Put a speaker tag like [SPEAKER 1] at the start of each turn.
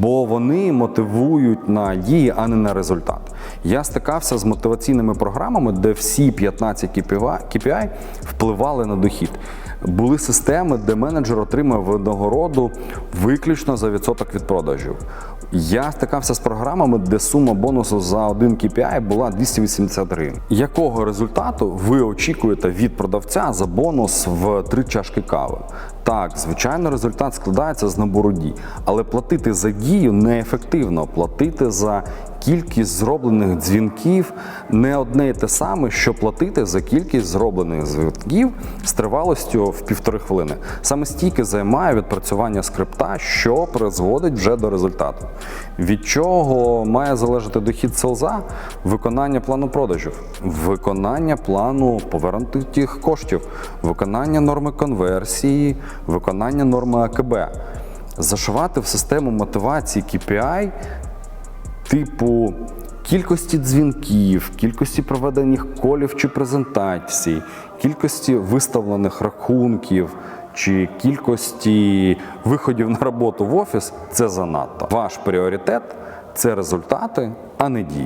[SPEAKER 1] бо вони мотивують на дії, а не на результат. Я стикався з мотиваційними програмами, де всі 15 KPI впливали на дохід. Були системи, де менеджер отримав винагороду виключно за відсоток від продажів. Я стикався з програмами, де сума бонусу за один KPI була 280 гривень. Якого результату ви очікуєте від продавця за бонус в три чашки кави? Так, звичайно, результат складається з набору дій, але платити за дію неефективно. Платити за кількість зроблених дзвінків не одне і те саме, що платити за кількість зроблених дзвінків з тривалістю в півтори хвилини. Саме стільки займає відпрацювання скрипта, що призводить вже до результату. Від чого має залежати дохід селза? Виконання плану продажів, виконання плану повернутих коштів, виконання норми конверсії, виконання норми АКБ. Зашивати в систему мотивації KPI типу кількості дзвінків, кількості проведених колів чи презентацій, кількості виставлених рахунків. Чи кількості виходів на роботу в офіс це занадто. Ваш пріоритет це результати, а не дії.